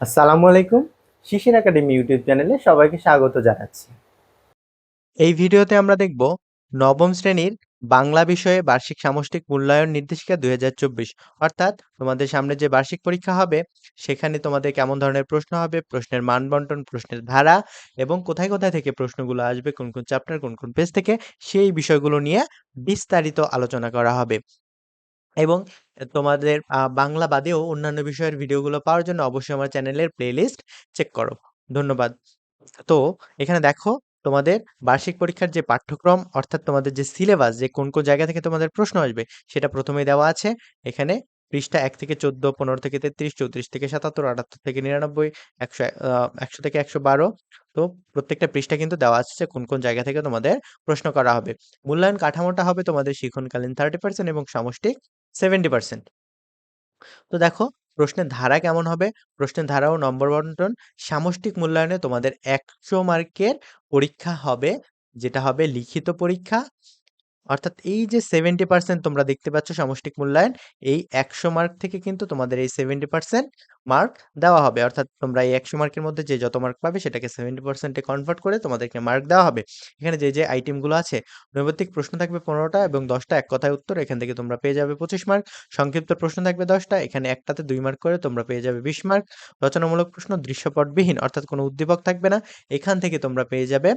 আসসালামু আলাইকুম, শিশির academy YouTube চ্যানেলে সবাইকে স্বাগত জানাচ্ছি। এই ভিডিওতে আমরা দেখব নবম শ্রেণির বাংলা বিষয়ে বার্ষিক সামষ্টিক মূল্যায়ন নির্দেশিকা দুই হাজার চব্বিশ। অর্থাৎ তোমাদের সামনে যে বার্ষিক পরীক্ষা হবে, সেখানে তোমাদের কেমন ধরনের প্রশ্ন হবে, প্রশ্নের মান বন্টন, প্রশ্নের ধারা এবং কোথায় কোথায় থেকে প্রশ্নগুলো আসবে, কোন কোন চ্যাপ্টার, কোন কোন পেজ থেকে, সেই বিষয়গুলো নিয়ে বিস্তারিত আলোচনা করা হবে। এবং তোমাদের বাংলা বাদেও অন্যান্য বিষয়ের ভিডিওগুলো পাওয়ার জন্য অবশ্যই আমার চ্যানেলের প্লেলিস্ট চেক করো। ধন্যবাদ। তো, এখানে দেখো তোমাদের বার্ষিক পরীক্ষার যে পাঠ্যক্রম, অর্থাৎ তোমাদের যে সিলেবাস যে কোন কোন জায়গা থেকে তোমাদের প্রশ্ন আসবে, সেটা প্রথমেই দেওয়া আছে। এখানে পৃষ্ঠা এক থেকে চোদ্দ, পনেরো থেকে তেত্রিশ, চৌত্রিশ থেকে সাতাত্তর, আটাত্তর থেকে নিরানব্বই, একশো একশো থেকে একশো বারো। তো, প্রত্যেকটা পৃষ্ঠা কিন্তু দেওয়া আছে যে কোন কোন জায়গা থেকে তোমাদের প্রশ্ন করা হবে। মূল্যায়ন কাঠামোটা হবে তোমাদের শিক্ষণকালীন থার্টি পার্সেন্ট এবং সামষ্টিক সেভেন্টি পার্সেন্ট। তো দেখো, প্রশ্নের ধারা কেমন হবে? প্রশ্নের ধারা ও নম্বর বন্টন সামষ্টিক মূল্যায়নে তোমাদের একশো মার্কের পরীক্ষা হবে, যেটা হবে লিখিত পরীক্ষা। অর্থাৎ এই যে সেভেন্টি পার্সেন্ট তোমরা দেখতে পাচ্ছ সামষ্টিক মূল্যায়ন, এই একশো মার্ক থেকে কিন্তু তোমাদের এই সেভেন্টি পার্সেন্ট মার্ক দেওয়া হবে। অর্থাৎ তোমরা এই একশো মার্কের মধ্যে যে যত মার্ক পাবে সেটাকে সেভেন্টি পার্সেন্টে কনভার্ট করে তোমাদেরকে মার্ক দেওয়া হবে। এখানে যে যে আইটেমগুলো আছে, নৈবত্তিক প্রশ্ন থাকবে পনেরোটা এবং দশটা এক কথায় উত্তর। এখান থেকে তোমরা পেয়ে যাবে পঁচিশ মার্ক সংক্ষিপ্ত প্রশ্ন থাকবে দশটা। এখানে একটাতে দুই মার্ক করে তোমরা পেয়ে যাবে বিশ মার্ক রচনামূলক প্রশ্ন দৃশ্যপটবিহীন, অর্থাৎ কোনো উদ্দীপক থাকবে না। এখান থেকে তোমরা পেয়ে যাবে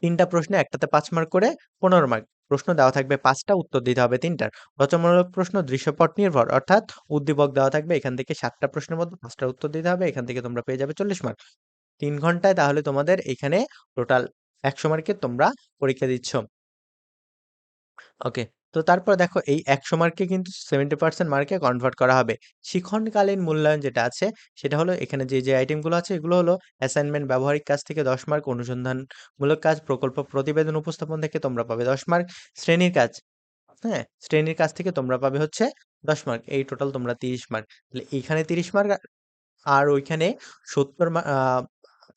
তিনটা প্রশ্নে একটাতে পাঁচ মার্ক করে পনেরো মার্ক। প্রশ্ন দেওয়া থাকবে পাঁচটা, উত্তর দিতে হবে তিনটার। রচনামূলক প্রশ্ন দৃশ্যপট নির্ভর, অর্থাৎ উদ্দীপক দেওয়া থাকবে এখান থেকে সাতটা প্রশ্নের মধ্যে পাঁচটা উত্তর দিতে হবে, এখান থেকে তোমরা পেয়ে যাবে চল্লিশ মার্ক। তিন ঘন্টায় তাহলে তোমাদের এখানে টোটাল একশো মার্কের তোমরা পরীক্ষা দিচ্ছ। ওকে। তো তারপর দেখো এই একশো মার্কে কিন্তু সেভেন্টি পার্সেন্ট মার্কে কনভার্ট করা হবে। শিক্ষণকালীন মূল্যায়ন যেটা আছে, সেটা হলো এখানে যে যে আইটেমগুলো আছে, এগুলো হলো অ্যাসাইনমেন্ট ব্যবহারিক কাজ থেকে দশ মার্ক, অনুসন্ধানমূলক কাজ, প্রকল্প প্রতিবেদন উপস্থাপন থেকে তোমরা পাবে দশ মার্ক, শ্রেণির কাজ হ্যাঁ? শ্রেণির কাজ থেকে তোমরা পাবে হচ্ছে দশ মার্ক, এই টোটাল তোমরা তিরিশ মার্ক। তাহলে এইখানে তিরিশ মার্ক, আর ওইখানে সত্তর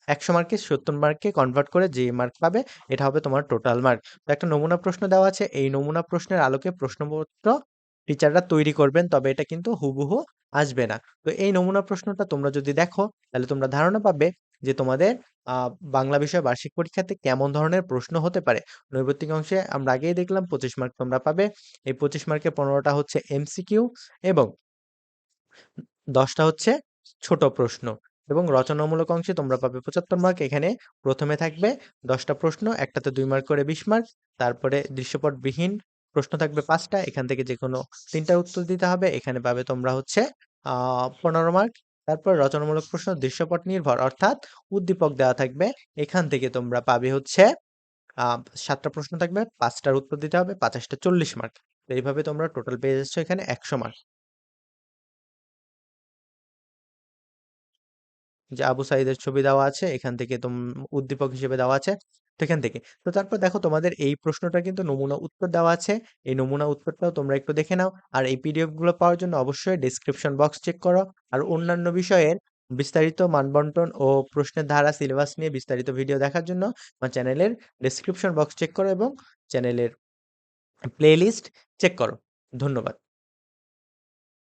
একশো মার্কে সত্তর মার্কে কনভার্ট করে যে মার্ক পাবে, এটা হবে তোমার টোটাল মার্ক তো একটা নমুনা প্রশ্ন দেওয়া আছে, এই নমুনা প্রশ্নের আলোকে প্রশ্নপত্র টিচাররা তৈরি করবেন, তবে এটা কিন্তু হুবহু আসবে না। তো এই নমুনা প্রশ্নটা তোমরা যদি দেখো, তাহলে তোমরা ধারণা পাবে যে তোমাদের বাংলা বিষয় বার্ষিক পরীক্ষাতে কেমন ধরনের প্রশ্ন হতে পারে। নৈর্ব্যক্তিক অংশে আমরা আগেই দেখলাম পঁচিশ মার্ক তোমরা পাবে। এই পঁচিশ মার্কে পনেরোটা হচ্ছে এমসিকিউ এবং দশটা হচ্ছে ছোট প্রশ্ন। এবং রচনামূলক অংশে তোমরা পাবে পঁচাত্তর মার্ক এখানে প্রথমে থাকবে দশটা প্রশ্ন, একটাতে দুই মার্ক করে বিশ মার্ক তারপরে দৃশ্যপটবিহীন প্রশ্ন থাকবে পাঁচটা, এখান থেকে যে কোনো তিনটা উত্তর দিতে হবে। এখানে পাবে তোমরা হচ্ছে পনেরো মার্ক তারপর রচনামূলক প্রশ্ন, দৃশ্যপট নির্ভর, অর্থাৎ উদ্দীপক দেওয়া থাকবে। এখান থেকে তোমরা পাবে হচ্ছে সাতটা প্রশ্ন থাকবে, পাঁচটার উত্তর দিতে হবে, পাঁচাশটা চল্লিশ মার্ক এইভাবে তোমরা টোটাল পেয়ে যাচ্ছ এখানে একশো মার্ক যে আবু সাইদের ছবি দেওয়া আছে, এখান থেকে তোম, উদ্দীপক হিসেবে দেওয়া আছে, তো এখান থেকে। তো তারপর দেখো তোমাদের এই প্রশ্নটা কিন্তু নমুনা উত্তর দেওয়া আছে। এই নমুনা উত্তরটাও তোমরা একটু দেখে নাও। আর এই পিডিএফগুলো পাওয়ার জন্য অবশ্যই ডেসক্রিপশন বক্স চেক করো। আর অন্যান্য বিষয়ের বিস্তারিত মানবন্টন ও প্রশ্নের ধারা সিলেবাস নিয়ে বিস্তারিত ভিডিও দেখার জন্য আমার চ্যানেলের ডেসক্রিপশন বক্স চেক করো এবং চ্যানেলের প্লেলিস্ট চেক করো। ধন্যবাদ।